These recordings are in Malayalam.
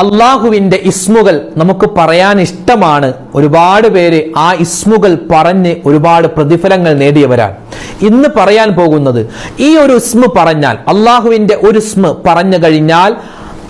അള്ളാഹുവിന്റെ ഇസ്മുകൾ നമുക്ക് പറയാൻ ഇഷ്ടമാണ്. ഒരുപാട് പേര് ആ ഇസ്മുകൾ പറഞ്ഞ് ഒരുപാട് പ്രതിഫലങ്ങൾ നേടിയവരാണ്. ഇന്ന് പറയാൻ പോകുന്നത് ഈ ഒരു ഇസ്മു പറഞ്ഞാൽ അള്ളാഹുവിന്റെ ഒരു ഇസ്മു പറഞ്ഞു കഴിഞ്ഞാൽ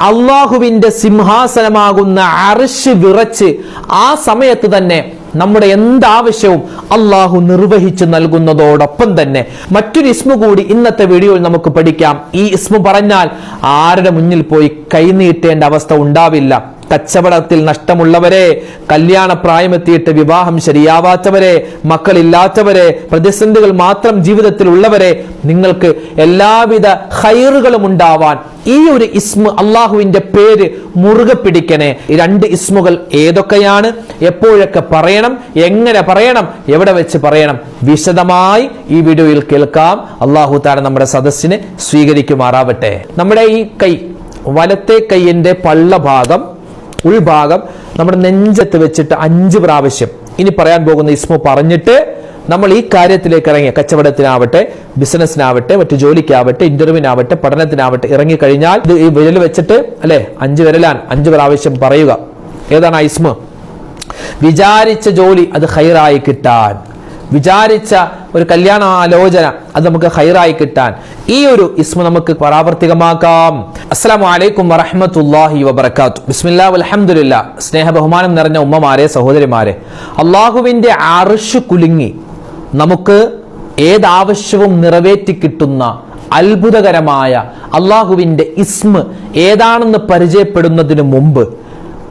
അള്ളാഹുവിന്റെ സിംഹാസനമാകുന്ന അറിശ് വിറച്ച് ആ സമയത്ത് തന്നെ നമ്മുടെ എന്താവശ്യവും അള്ളാഹു നിർവഹിച്ചു നൽകുന്നതോടൊപ്പം തന്നെ. മറ്റൊരു ഇസ്മു കൂടി ഇന്നത്തെ വീഡിയോയിൽ നമുക്ക് പഠിക്കാം. ഈ ഇസ്മു പറഞ്ഞാൽ ആരുടെ മുന്നിൽ പോയി കൈനീട്ടേണ്ട അവസ്ഥ ഉണ്ടാവില്ല. കച്ചവടത്തിൽ നഷ്ടമുള്ളവരെ കല്യാണ പ്രായമെത്തിയിട്ട് വിവാഹം ശരിയാവാത്തവരെ മക്കളില്ലാത്തവരെ പ്രതിസന്ധികൾ മാത്രം ജീവിതത്തിൽ ഉള്ളവരെ നിങ്ങൾക്ക് എല്ലാവിധ ഹൈറുകളും ഉണ്ടാവാൻ ഈ ഒരു ഇസ്മ അള്ളാഹുവിന്റെ പേര് മുറുകെ പിടിക്കണേ. രണ്ട് ഇസ്മുകൾ ഏതൊക്കെയാണ്? എപ്പോഴൊക്കെ പറയണം? എങ്ങനെ പറയണം? എവിടെ വെച്ച് പറയണം? വിശദമായി ഈ വീഡിയോയിൽ കേൾക്കാം. അള്ളാഹു താര നമ്മുടെ സദസ്സിനെ സ്വീകരിക്കുമാറാവട്ടെ. നമ്മുടെ ഈ കൈ വലത്തെ കൈയിന്റെ പള്ള ഭാഗം ഉൾഭാഗം നമ്മുടെ നെഞ്ചത്ത് വെച്ചിട്ട് അഞ്ച് പ്രാവശ്യം ഇനി പറയാൻ പോകുന്ന ഇസ്മു പറഞ്ഞിട്ട് നമ്മൾ ഈ കാര്യത്തിലേക്ക് ഇറങ്ങിയ കച്ചവടത്തിനാവട്ടെ ബിസിനസ്സിനാവട്ടെ മറ്റു ജോലിക്കാവട്ടെ ഇന്റർവ്യൂവിനാവട്ടെ പഠനത്തിനാവട്ടെ ഇറങ്ങി കഴിഞ്ഞാൽ ഇത് ഈ വിരൽ വെച്ചിട്ട് അല്ലെ? അഞ്ച് വിരലാൻ അഞ്ച് പ്രാവശ്യം പറയുക. ഏതാണ് ആ ഇസ്മു? വിചാരിച്ച ജോലി അത് ഹൈറായി കിട്ടാൻ. വിചാരിച്ച ഒരു കല്യാണ ആലോചന അത് നമുക്ക് ഹൈറായി കിട്ടാൻ. ഈ ഒരു ഇസ്മ നമുക്ക് പ്രാവർത്തികമാക്കാം. അസ്സാം വലൈക്കും വറഹ്മത്തുള്ളാഹി വബർക്കാത്തു ബിസ്മില്ലാ അലഹമുല്ല സ്നേഹ ബഹുമാനം നിറഞ്ഞ ഉമ്മമാരെ സഹോദരിമാരെ. അള്ളാഹുവിന്റെ അർഷ് കുലുങ്ങി നമുക്ക് ഏതാവശ്യവും നിറവേറ്റി കിട്ടുന്ന അത്ഭുതകരമായ അള്ളാഹുവിന്റെ ഇസ്മ ഏതാണെന്ന് പരിചയപ്പെടുന്നതിന് മുമ്പ്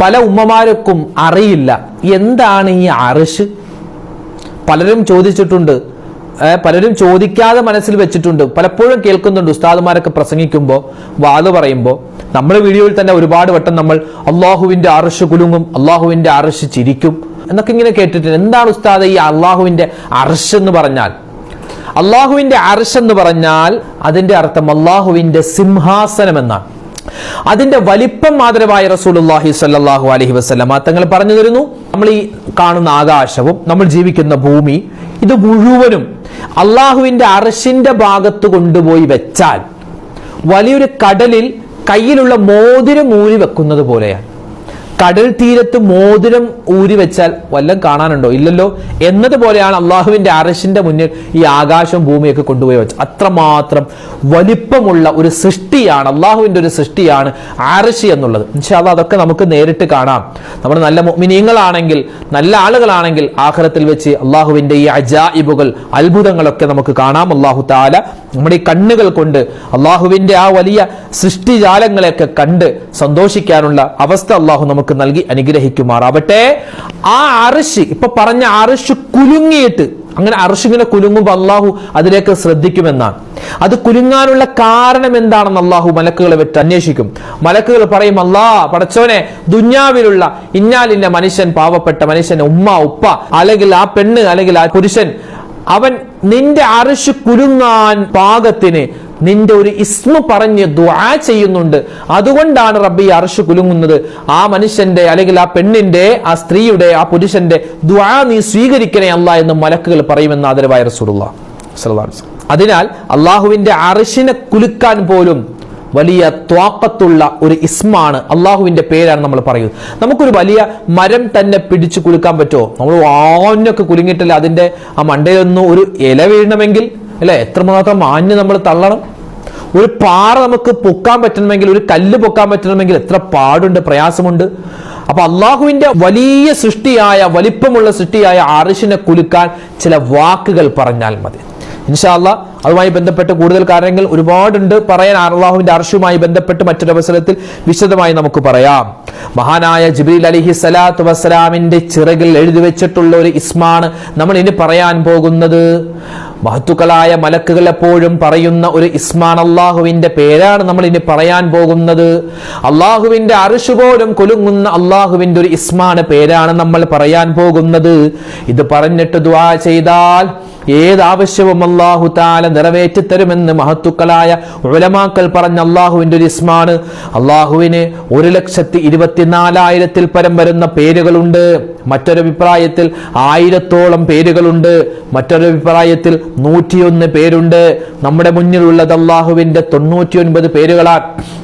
പല ഉമ്മമാർക്കും അറിയില്ല. എന്താണ് ഈ അർഷ്? പലരും ചോദിച്ചിട്ടുണ്ട്. പലരും ചോദിക്കാതെ മനസ്സിൽ വെച്ചിട്ടുണ്ട്. പലപ്പോഴും കേൾക്കുന്നുണ്ട് ഉസ്താദുമാരൊക്കെ പ്രസംഗിക്കുമ്പോൾ വാത് പറയുമ്പോൾ നമ്മൾ വീഡിയോയിൽ തന്നെ ഒരുപാട് വട്ടം നമ്മൾ അള്ളാഹുവിന്റെ അറിശ് കുലുങ്ങും അള്ളാഹുവിന്റെ അറിശ് ചിരിക്കും എന്നൊക്കെ ഇങ്ങനെ കേട്ടിട്ടുണ്ട്. എന്താണ് ഉസ്താദ് ഈ അള്ളാഹുവിന്റെ അറിശ് എന്ന് പറഞ്ഞാൽ? അള്ളാഹുവിന്റെ അറിശ് എന്ന് പറഞ്ഞാൽ അതിന്റെ അർത്ഥം അള്ളാഹുവിന്റെ സിംഹാസനം എന്നാണ് അതിന്റെ വലിപ്പം മാതരമായ റസൂലുള്ളാഹി സല്ലാഹു അലഹി വസല്ലമ തങ്ങൾ പറഞ്ഞു തരുന്നു. നമ്മൾ ഈ കാണുന്ന ആകാശവും നമ്മൾ ജീവിക്കുന്ന ഭൂമി ഇത് മുഴുവനും അള്ളാഹുവിന്റെ അറശിന്റെ ഭാഗത്ത് കൊണ്ടുപോയി വെച്ചാൽ വലിയൊരു കടലിൽ കയ്യിലുള്ള മോതിരം ഊരി വെക്കുന്നത് പോലെയാണ്. കടൽ തീരത്ത് മോതിരം ഊരി വെച്ചാൽ വല്ലതും കാണാനുണ്ടോ? ഇല്ലല്ലോ. എന്നതുപോലെയാണ് അള്ളാഹുവിന്റെ അറശിന്റെ മുന്നിൽ ഈ ആകാശവും ഭൂമിയൊക്കെ കൊണ്ടുപോയി വെച്ചത് അത്രമാത്രം വലിപ്പമുള്ള ഒരു സൃഷ്ടിയാണ് അള്ളാഹുവിന്റെ ഒരു സൃഷ്ടിയാണ് അറിശി എന്നുള്ളത്. ഇൻഷാല്ല അതൊക്കെ നമുക്ക് നേരിട്ട് കാണാം. നമ്മൾ നല്ല മിനിയങ്ങളാണെങ്കിൽ നല്ല ആളുകളാണെങ്കിൽ ആഖിറത്തിൽ വെച്ച് അള്ളാഹുവിന്റെ ഈ അജായിബുകൾ അത്ഭുതങ്ങളൊക്കെ നമുക്ക് കാണാം. അള്ളാഹു താല നമ്മുടെ ഈ കണ്ണുകൾ കൊണ്ട് അള്ളാഹുവിന്റെ ആ വലിയ സൃഷ്ടിജാലങ്ങളെയൊക്കെ കണ്ട് സന്തോഷിക്കാനുള്ള അവസ്ഥ അള്ളാഹു നമുക്ക് നൽകി അനുഗ്രഹിക്കുമാറാവട്ടെ. ആ അറിശ് ഇപ്പൊ പറഞ്ഞ അറിശ് കുലുങ്ങിയിട്ട് അങ്ങനെ അറിശിങ്ങനെ കുലുങ്ങുമ്പോൾ അള്ളാഹു അതിലേക്ക് ശ്രദ്ധിക്കുമെന്നാണ്. അത് കുലുങ്ങാനുള്ള കാരണം എന്താണെന്ന് അള്ളാഹു മലക്കുകളെ വെച്ച് അന്വേഷിക്കും. മലക്കുകൾ പറയും അല്ലാ പടച്ചോനെ ദുഞ്ഞാവിലുള്ള ഇന്നാലിന്ന മനുഷ്യൻ പാവപ്പെട്ട മനുഷ്യൻ ഉമ്മ ഉപ്പ അല്ലെങ്കിൽ ആ പെണ്ണ് അല്ലെങ്കിൽ ആ പുരുഷൻ അവൻ നിന്റെ അറിശ് കുലുങ്ങാൻ പാകത്തിന് നിന്റെ ഒരു ഇസ്മ പറഞ്ഞ് ദ്വാ ചെയ്യുന്നുണ്ട് അതുകൊണ്ടാണ് റബ്ബി അർഷ് കുലുങ്ങുന്നത് ആ മനുഷ്യന്റെ അല്ലെങ്കിൽ ആ പെണ്ണിന്റെ ആ സ്ത്രീയുടെ ആ പുരുഷന്റെ ദ്വാ നീ സ്വീകരിക്കണേ അല്ല എന്ന് മലക്കുകൾ പറയുമെന്ന് ആദരവായ വസല്ലം. അതിനാൽ അള്ളാഹുവിന്റെ അറിശിനെ കുലുക്കാൻ പോലും വലിയ ത്വാക്കത്തുള്ള ഒരു ഇസ്മാണ് അള്ളാഹുവിന്റെ പേരാണ് നമ്മൾ പറയുന്നത്. നമുക്കൊരു വലിയ മരം തന്നെ പിടിച്ചു കുലുക്കാൻ പറ്റുമോ? നമ്മൾ വാഞ്ഞൊക്കെ കുലുങ്ങിയിട്ടില്ല അതിന്റെ ആ മണ്ടയിലൊന്നും ഒരു ഇല വീഴണമെങ്കിൽ അല്ലെ? എത്രമാത്രം മാഞ്ഞ് നമ്മൾ തള്ളണം? ഒരു പാറ നമുക്ക് പൊക്കാൻ പറ്റണമെങ്കിൽ ഒരു കല്ല് പൊക്കാൻ പറ്റണമെങ്കിൽ എത്ര പാടുണ്ട് പ്രയാസമുണ്ട്. അപ്പൊ അള്ളാഹുവിന്റെ വലിയ സൃഷ്ടിയായ വലിപ്പമുള്ള സൃഷ്ടിയായ അറിഷിനെ കുലുക്കാൻ ചില വാക്കുകൾ പറഞ്ഞാൽ മതി. ഇൻഷാല്ല അതുമായി ബന്ധപ്പെട്ട് കൂടുതൽ കാര്യങ്ങൾ ഒരുപാടുണ്ട്. പറയാൻ അള്ളാഹുവിന്റെ അർഷുമായി ബന്ധപ്പെട്ട് മറ്റൊരവസരത്തിൽ വിശദമായി നമുക്ക് പറയാം. മഹാനായ ജിബ്രീൽ അലിഹി സലാത്തു വസ്സലാമിന്റെ ചിറകിൽ എഴുതി വെച്ചിട്ടുള്ള ഒരു ഇസ്മാണ് നമ്മൾ ഇനി പറയാൻ പോകുന്നത്. മഹത്തുക്കളായ മലക്കുകൾ എപ്പോഴും പറയുന്ന ഒരു ഇസ്മാൻ അള്ളാഹുവിന്റെ പേരാണ് നമ്മൾ ഇനി പറയാൻ പോകുന്നത്. അള്ളാഹുവിന്റെ അറിഷു പോലും കൊലുങ്ങുന്ന അള്ളാഹുവിന്റെ ഒരു ഇസ്മാണ് പേരാണ് നമ്മൾ പറയാൻ പോകുന്നത്. ഇത് പറഞ്ഞിട്ട് ദ്വാ ചെയ്താൽ ഏതാവശ്യവും അള്ളാഹു താല നിറവേറ്റി തരുമെന്ന് മഹത്തുക്കളായ ഉലമാക്കൽ പറഞ്ഞ അള്ളാഹുവിന്റെ ഒരു ഇസ്മാണ്. അള്ളാഹുവിന് ഒരു ലക്ഷത്തി ഇരുപത്തിനാലായിരത്തിൽ പരം വരുന്ന പേരുകളുണ്ട്. മറ്റൊരു അഭിപ്രായത്തിൽ ആയിരത്തോളം പേരുകളുണ്ട്. മറ്റൊരു അഭിപ്രായത്തിൽ നൂറ്റിയൊന്ന് പേരുണ്ട്. നമ്മുടെ മുന്നിലുള്ളത് അള്ളാഹുവിന്റെ തൊണ്ണൂറ്റി ഒൻപത് പേരുകളാണ്.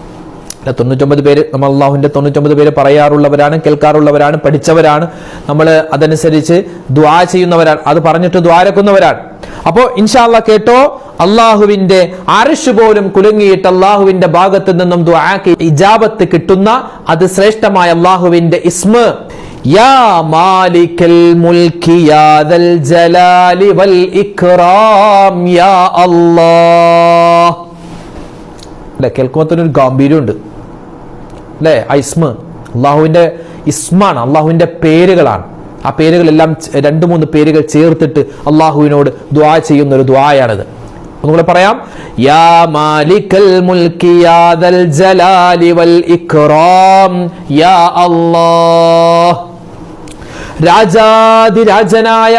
തൊണ്ണൂറ്റൊമ്പത് പേര് നമ്മൾ അള്ളാഹുവിന്റെ തൊണ്ണൂറ്റൊമ്പത് പേര് പറയാറുള്ളവരാണ് കേൾക്കാറുള്ളവരാണ് പഠിച്ചവരാണ്. നമ്മൾ അതനുസരിച്ച് ദ്വാ ചെയ്യുന്നവരാണ്. അത് പറഞ്ഞിട്ട് ദ്വാരക്കുന്നവരാണ് അപ്പോ ഇൻഷാല്ല കേട്ടോ അള്ളാഹുവിന്റെ അരിശു പോലും കുലുങ്ങിയിട്ട് അള്ളാഹുവിന്റെ ഭാഗത്ത് നിന്നും ദ്വാക്ക് ഇജാബത്ത് കിട്ടുന്ന അത് ശ്രേഷ്ഠമായ അള്ളാഹുവിന്റെ ഇസ്മ. യാ മാലിക്കൽ ജലാലി വൽ ഇക്റാം യാ അല്ലാഹ് അല്ലെ കേൾക്കുമ്പോൾ തന്നെ ഒരു ഗാംഭീര്യമുണ്ട്. അല്ലേ ആ ഇസ്മ അള്ളാഹുവിന്റെ ഇസ്മാണ് അള്ളാഹുവിന്റെ പേരുകളാണ്. ആ പേരുകളെല്ലാം രണ്ട് മൂന്ന് പേരുകൾ ചേർത്തിട്ട് അള്ളാഹുവിനോട് ദ്വാ ചെയ്യുന്ന ഒരു ദ്വായാണിത് ഒന്നുകൂടെ പറയാം. യാ മാലിക്കൽ മുൽക്കി യാദൽ ജലാലി വൽ ഇക്റാം. യാ അല്ലാഹ് രാജാതിരാജനായ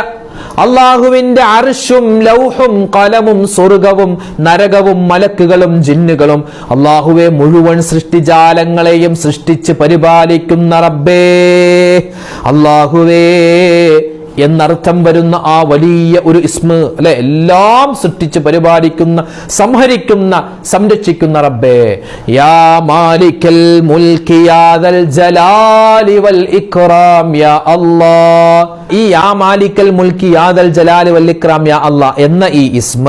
അള്ളാഹുവിന്റെ അർഷും ലൗഹും കലമും സ്വർഗവും നരകവും മലക്കുകളും ജിന്നുകളും അള്ളാഹുവെ മുഴുവൻ സൃഷ്ടിജാലങ്ങളെയും സൃഷ്ടിച്ച് പരിപാലിക്കുന്ന റബ്ബേ. അള്ളാഹുവേ എന്നർത്ഥം വരുന്ന ആ വലിയ ഒരു ഇസ്മ അല്ലെ? എല്ലാം സൃഷ്ടിച്ച് പരിപാലിക്കുന്ന സംഹരിക്കുന്ന സംരക്ഷിക്കുന്ന റബ്ബേ. യാ മാലിക്കൽ മുൽക്കി യാദൽ ജലാലി വൽ ഇക്റാം യാ അല്ലാ ഈ യാ മാലിക്കൽ മുൽക്കി യാദൽ ജലാലി വൽ ഇക്റാം യാ അല്ലാ എന്ന ഈ ഇസ്മ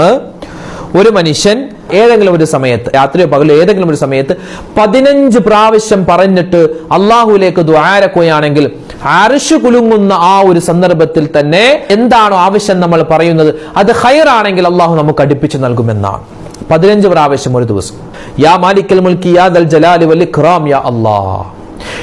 ഒരു മനുഷ്യൻ ഏതെങ്കിലും ഒരു സമയത്ത് രാത്രിയോ പകലോ ഏതെങ്കിലും ഒരു സമയത്ത് പതിനഞ്ച് പ്രാവശ്യം പറഞ്ഞിട്ട് അള്ളാഹുലേക്ക് ദ്വാരക്കുകയാണെങ്കിൽ അരിശു കുലുങ്ങുന്ന ആ ഒരു സന്ദർഭത്തിൽ തന്നെ എന്താണോ ആവശ്യം നമ്മൾ പറയുന്നത് അത് ഹൈറാണെങ്കിൽ അള്ളാഹു നമുക്ക് അടുപ്പിച്ച് നൽകുമെന്നാണ്. പതിനഞ്ച് പ്രാവശ്യം ഒരു ദിവസം. യാ മാലിക്കൽ മുൽക്കി യാ ദൽ ജലാലി വൽ ഇക്റാം യാ അല്ലാഹ്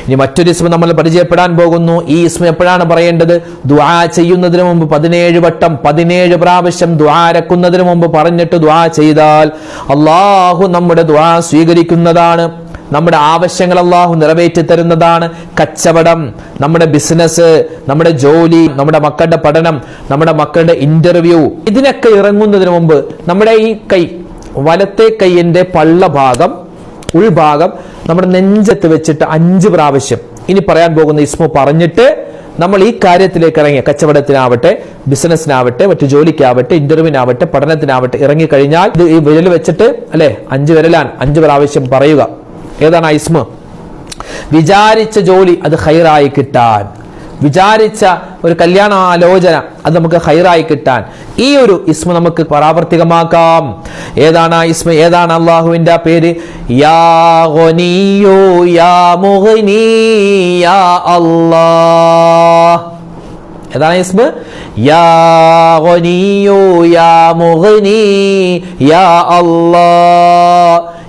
ഇനി മറ്റൊരു ഇസ്മ നമ്മൾ പരിചയപ്പെടാൻ പോകുന്നു. ഈ ഇസ്മ എപ്പോഴാണ് പറയേണ്ടത്? ദ്വാ ചെയ്യുന്നതിന് മുമ്പ് പതിനേഴ് വട്ടം പതിനേഴ് പ്രാവശ്യം ദ്വാരക്കുന്നതിന് മുമ്പ് പറഞ്ഞിട്ട് ദ്വാ ചെയ്താൽ അള്ളാഹു നമ്മുടെ ദ്വാ സ്വീകരിക്കുന്നതാണ്. നമ്മുടെ ആവശ്യങ്ങൾ അള്ളാഹു നിറവേറ്റി തരുന്നതാണ് കച്ചവടം. നമ്മുടെ ബിസിനസ് നമ്മുടെ ജോലി നമ്മുടെ മക്കളുടെ പഠനം നമ്മുടെ മക്കളുടെ ഇന്റർവ്യൂ ഇതിനൊക്കെ ഇറങ്ങുന്നതിന് മുമ്പ് നമ്മുടെ ഈ കൈ വലത്തെ കൈയിന്റെ പള്ള ഭാഗം ഉൾഭാഗം നമ്മുടെ നെഞ്ചത്ത് വെച്ചിട്ട് അഞ്ച് പ്രാവശ്യം. ഇനി പറയാൻ പോകുന്ന ഇസ്മു പറഞ്ഞിട്ട് നമ്മൾ ഈ കാര്യത്തിലേക്ക് ഇറങ്ങിയ കച്ചവടത്തിനാവട്ടെ ബിസിനസ്സിനാവട്ടെ മറ്റു ജോലിക്കാവട്ടെ ഇന്റർവ്യൂവിനാവട്ടെ പഠനത്തിനാവട്ടെ ഇറങ്ങിക്കഴിഞ്ഞാൽ ഇത് ഈ വിരൽ വെച്ചിട്ട് അല്ലെ അഞ്ച് വിരലാൻ അഞ്ച് പ്രാവശ്യം പറയുക. ഏതാണ് ഐസ്മ വിചാരിച്ച ജോലി അത് ഹൈറായി കിട്ടാൻ. വിചാരിച്ച ഒരു കല്യാണ ആലോചന അത് നമുക്ക് ഹൈറായി കിട്ടാൻ. ഈ ഒരു ഇസ്മ നമുക്ക് പ്രാവർത്തികമാക്കാം. ഏതാണ് ആ ഇസ്മ? ഏതാണ് അള്ളാഹുവിന്റെ പേര്? യാ യാ യാ അല്ലാഹ്. ഏതാണ് ഇസ്മ? യാ യാ യാ അല്ലാഹ്.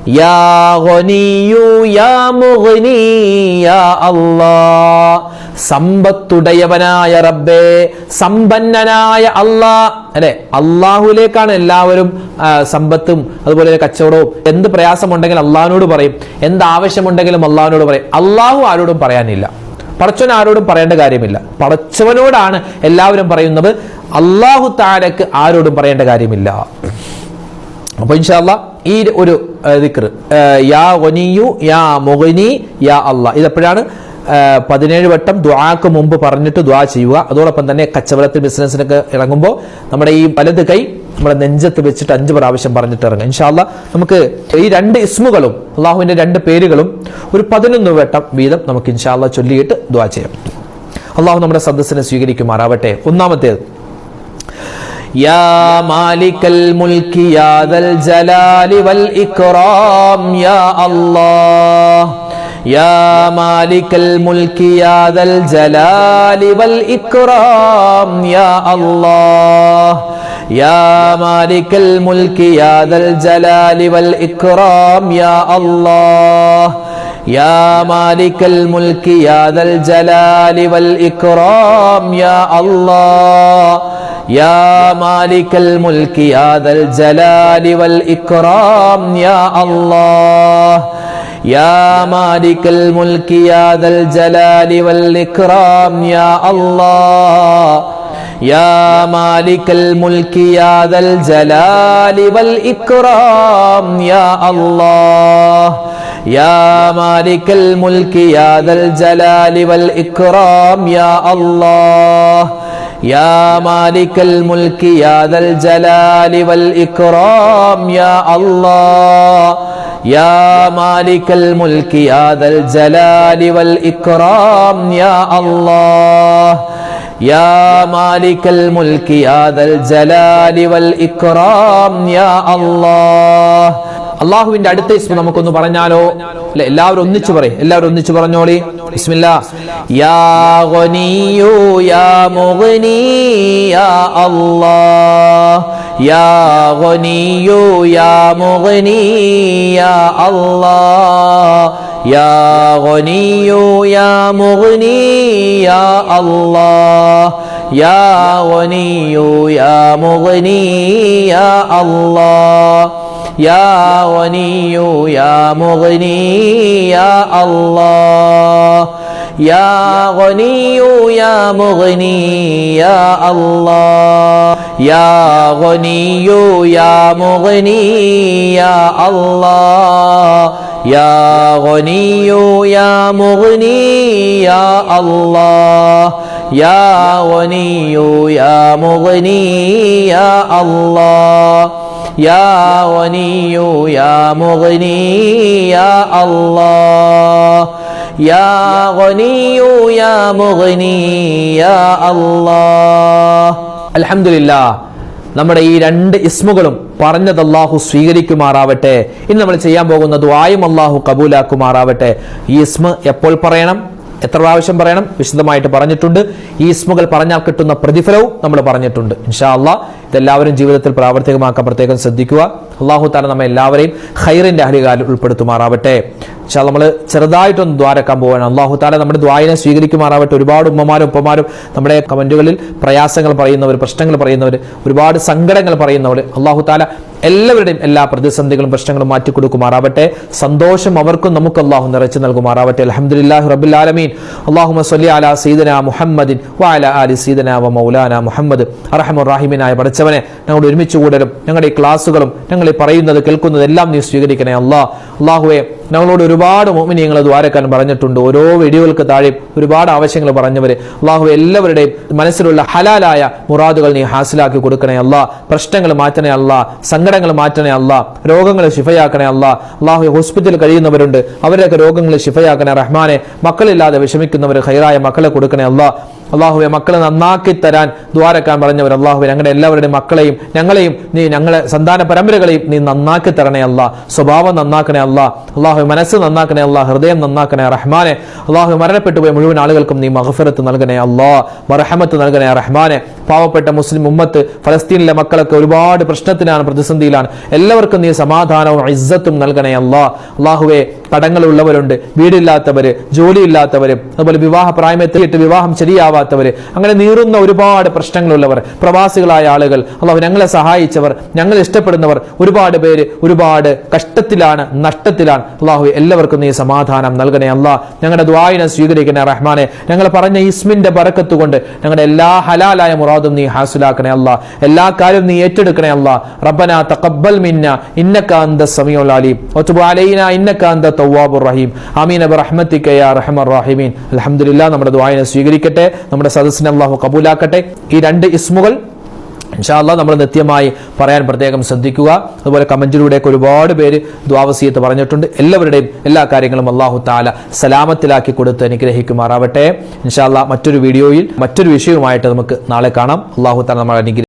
സമ്പത്തുടയവനായ റബ്ബേ സമ്പന്നനായ അള്ളാ അല്ലെ? അള്ളാഹുലേക്കാണ് എല്ലാവരും സമ്പത്തും അതുപോലെ തന്നെ കച്ചവടവും. എന്ത് പ്രയാസമുണ്ടെങ്കിലും അള്ളാഹിനോട് പറയും. എന്ത് ആവശ്യമുണ്ടെങ്കിലും അള്ളാഹിനോട് പറയും. അള്ളാഹു ആരോടും പറയാനില്ല. പടച്ചവൻ ആരോടും പറയേണ്ട കാര്യമില്ല. പടച്ചവനോടാണ് എല്ലാവരും പറയുന്നത്. അള്ളാഹു താരക്ക് ആരോടും പറയേണ്ട കാര്യമില്ല. അപ്പൊ ഇൻഷാല്ല ഈ ഒരു ദിക്ർ യാ ഒനിയു യാ മൊഗനി യാ അല്ല. ഇതെപ്പോഴാണ്? പതിനേഴ് വട്ടം ദ്വാക്ക് മുമ്പ് പറഞ്ഞിട്ട് ദ്വാ ചെയ്യുക. അതോടൊപ്പം തന്നെ കച്ചവടത്തിൽ ബിസിനസ്സിനൊക്കെ ഇറങ്ങുമ്പോൾ നമ്മുടെ ഈ വലത് കൈ നമ്മുടെ നെഞ്ചത്ത് വെച്ചിട്ട് അഞ്ച് പ്രാവശ്യം പറഞ്ഞിട്ട് ഇറങ്ങും ഇൻഷാല്ല നമുക്ക് ഈ രണ്ട് ഇസ്മുകളും അള്ളാഹുവിന്റെ രണ്ട് പേരുകളും ഒരു പതിനൊന്ന് വട്ടം വീതം നമുക്ക് ഇൻഷാല്ല ചൊല്ലിയിട്ട് ദ്വാ ചെയ്യാം. അള്ളാഹു നമ്മുടെ സദസ്സിനെ സ്വീകരിക്കുമാറാവട്ടെ. ഒന്നാമത്തേത് يا مالك الملك يا ذا الجلال والإكرام يا الله يا مالك الملك يا ذا الجلال والإكرام يا الله يا مالك الملك يا ذا الجلال والإكرام يا الله يا مالك الملك يا ذا الجلال والإكرام يا الله يا مالك الملك يا ذا الجلال والإكرام يا الله يا مالك الملك يا ذا الجلال والإكرام يا الله يا مالك الملك يا ذا الجلال والإكرام يا الله يا مالك الملك يا ذا الجلال والإكرام يا الله يا مالك الملك يا ذا الجلال والإكرام يا الله. يا مالك الملك يا ذا الجلال والإكرام يا الله. يا مالك الملك يا ذا الجلال والإكرام يا الله. അള്ളാഹുവിന്റെ അടുത്ത ഇസ്മ നമുക്കൊന്ന് പറഞ്ഞാലോ? അല്ലെ എല്ലാവരും ഒന്നിച്ചു പറയും എല്ലാവരും ഒന്നിച്ചു പറഞ്ഞോളി. ബിസ്മില്ലാ. യാ ഗനിയു യാ മുഗ്നി യാ അല്ലാഹ്. യാ ഗനിയു യാ മുഗ്നി യാ അല്ലാഹ്. യാ ഗനിയു യാ മുഗ്നി യാ അല്ലാഹ്. യാ യാ മുഗ്നി യാ അല്ലാഹ്. يا غني يا مغني يا الله. يا غني يا مغني يا الله. يا غني يا مغني يا الله. يا غني يا مغني يا الله. يا غني يا مغني يا الله. يا غني يا مغني يا الله يا غني يا مغني يا الله الحمد لله നമ്മുടെ ഈ രണ്ട് ഇസ്മുകളും പറഞ്ഞത് അള്ളാഹു സ്വീകരിക്കുമാറാവട്ടെ ഇന്ന് നമ്മൾ ചെയ്യാൻ പോകുന്ന ദ്വായും അള്ളാഹു കബൂലാക്കുമാറാവട്ടെ ഈ ഇസ്മ എപ്പോൾ പറയണം എത്ര പ്രാവശ്യം പറയണം വിശദമായിട്ട് പറഞ്ഞിട്ടുണ്ട് ഈ ഇസ്മുകൾ പറഞ്ഞാൽ കിട്ടുന്ന പ്രതിഫലവും നമ്മൾ പറഞ്ഞിട്ടുണ്ട് ഇൻഷാ അള്ളാഹ് ഇതെല്ലാവരും ജീവിതത്തിൽ പ്രാവർത്തികമാക്കാൻ പ്രത്യേകം ശ്രദ്ധിക്കുക. അള്ളാഹു താല നമ്മെ എല്ലാവരെയും ഹൈറിന്റെ അഹരികാലിൽ ഉൾപ്പെടുത്തുമാറാവട്ടെ. പക്ഷേ നമ്മൾ ചെറുതായിട്ടൊന്ന് ദ്വാരക്കാൻ പോവാണ് അള്ളാഹു താല നമ്മുടെ ദ്വായനെ സ്വീകരിക്കുമാറാവട്ടെ. ഒരുപാട് ഉമ്മമാരും ഉപ്പമാരും നമ്മുടെ കമന്റുകളിൽ പ്രയാസങ്ങൾ പറയുന്നവർ പ്രശ്നങ്ങൾ പറയുന്നവർ ഒരുപാട് സങ്കടങ്ങൾ പറയുന്നവർ അള്ളാഹു താല എല്ലാവരുടെയും എല്ലാ പ്രതിസന്ധികളും പ്രശ്നങ്ങളും മാറ്റി കൊടുക്കുമാറാവട്ടെ സന്തോഷം അവർക്കും നമുക്ക് അള്ളാഹു നിറച്ചു നൽകുമാറാവട്ടെ. അലഹമുല്ലാഹു റബുൽ ആലമീൻ. അള്ളാഹു സല്ലി അല സീദന മുഹമ്മദിൻ വാല അലി സീദന വ മൗലാന മുഹമ്മദ്. അറഹമുറാഹിമിനായ പഠിച്ചവനെ ഞങ്ങൾ ഒരുമിച്ച് കൂടലും ഞങ്ങളുടെ ഈ ക്ലാസ്സുകളും ഞങ്ങൾ ഈ പറയുന്നത് കേൾക്കുന്നതെല്ലാം നീ സ്വീകരിക്കണേ അല്ല. അള്ളാഹുവെ ഞങ്ങളോട് ഒരുപാട് മോമിനിയങ്ങൾ ദ്വാരക്കാൻ പറഞ്ഞിട്ടുണ്ട്. ഓരോ വീഡിയോകൾക്ക് താഴെ ഒരുപാട് ആവശ്യങ്ങൾ പറഞ്ഞവര്. അള്ളാഹു എല്ലാവരുടെയും മനസ്സിലുള്ള ഹലാലായ മുറാദുകൾ നീ ഹാസിലാക്കി കൊടുക്കണേ അല്ല. പ്രശ്നങ്ങൾ മാറ്റണേ അല്ല. സങ്കടങ്ങൾ മാറ്റണേ അല്ല. രോഗങ്ങൾ ശിഫയാക്കണേ അല്ല. അള്ളാഹു ഹോസ്പിറ്റലിൽ കഴിയുന്നവരുണ്ട്. അവരുടെയൊക്കെ രോഗങ്ങൾ ശിഫയാക്കണേ റഹ്മാനെ. മക്കളില്ലാതെ വിഷമിക്കുന്നവർ ഹൈറായ മക്കളെ കൊടുക്കണേ അല്ല. അള്ളാഹുവെ മക്കളെ നന്നാക്കി തരാൻ ദ്വാരക്കാൻ പറഞ്ഞവർ അള്ളാഹുവെ ഞങ്ങളുടെ എല്ലാവരുടെയും മക്കളെയും ഞങ്ങളെയും നീ ഞങ്ങളെ സന്താന പരമ്പരകളെയും നീ നന്നാക്കി തരണേ അല്ല. സ്വഭാവം നന്നാക്കണേ അല്ല. അള്ളാഹു മനസ്സ് നന്നാക്കണേ അല്ല. ഹൃദയം നന്നാക്കണേ റഹ്മാനെ. അള്ളാഹു മരണപ്പെട്ടു പോയ മുഴുവൻ ആളുകൾക്കും നീ മഹഫിറത്ത് നൽകണേ അല്ലാ. മറഹമത്ത് നൽകണേ റഹ്മാനെ. പാവപ്പെട്ട മുസ്ലിം ഉമ്മത്ത് ഫലസ്തീനിലെ മക്കളൊക്കെ ഒരുപാട് പ്രശ്നത്തിലാണ് പ്രതിസന്ധിയിലാണ്. എല്ലാവർക്കും നീ സമാധാനവും ഇസ്സത്തും നൽകണേ അല്ലാ. അള്ളാഹുവെ കടങ്ങളുള്ളവരുണ്ട് വീടില്ലാത്തവര് ജോലിയില്ലാത്തവര് അതുപോലെ വിവാഹ പ്രായമെത്തിയിട്ട് വിവാഹം ശരിയാവാത്തവര് അങ്ങനെ നീറുന്ന ഒരുപാട് പ്രശ്നങ്ങളുള്ളവർ പ്രവാസികളായ ആളുകൾ അള്ളാഹു ഞങ്ങളെ സഹായിച്ചവർ ഞങ്ങൾ ഇഷ്ടപ്പെടുന്നവർ ഒരുപാട് പേര് ഒരുപാട് കഷ്ടത്തിലാണ് നഷ്ടത്തിലാണ്. അള്ളാഹു എല്ലാവർക്കും നീ സമാധാനം നൽകണേ അല്ലാ. ഞങ്ങളുടെ ദ്വായനെ സ്വീകരിക്കണേ റഹ്മാനെ. ഞങ്ങൾ പറഞ്ഞ ഇസ്മിന്റെ ബറക്കത്ത് കൊണ്ട് ഞങ്ങളുടെ എല്ലാ ഹലാലായ മുറാദും നീ ഹാസിലാക്കണേ അല്ല. എല്ലാ കാര്യവും നീ ഏറ്റെടുക്കണേ അല്ല. റബ്ബന തഖബ്ബൽ മിന്ന ഇന്നക അന്ത സമീഉൽ അലീം. വതുബ് അലൈന ഇന്നക അന്ത തവ്വാബുർ റഹീം. ആമീൻ ബിറഹ്മതിക യാ റഹ്മർ റഹീമീൻ. അൽഹംദുലില്ലാ നമ്മുടെ ദുആയിനെ സ്വീകരിക്കട്ടെ നമ്മുടെ സദസ്സിനെ അല്ലാഹു കബൂലാക്കട്ടെ. ഈ രണ്ട് ഇസ്മുകൾ ഇൻഷാല്ല നമ്മൾ നിത്യമായി പറയാൻ പ്രത്യേകം ശ്രദ്ധിക്കുക. അതുപോലെ കമന്റിലൂടെയൊക്കെ ഒരുപാട് പേര് ദ്വാവസീയത്ത് പറഞ്ഞിട്ടുണ്ട്. എല്ലാവരുടെയും എല്ലാ കാര്യങ്ങളും അള്ളാഹു താല സലാമത്തിലാക്കി കൊടുത്ത് അനുഗ്രഹിക്കുമാറാവട്ടെ. ഇൻഷാല്ല മറ്റൊരു വീഡിയോയിൽ മറ്റൊരു വിഷയവുമായിട്ട് നമുക്ക് നാളെ കാണാം. അള്ളാഹു താല നമ്മൾ അനുഗ്രഹിക്കും.